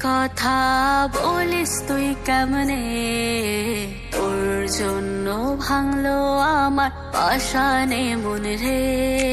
কথা বলিস তুই কেমনে? তোর জন্য ভাঙলো আমার পাশানে মনে রে।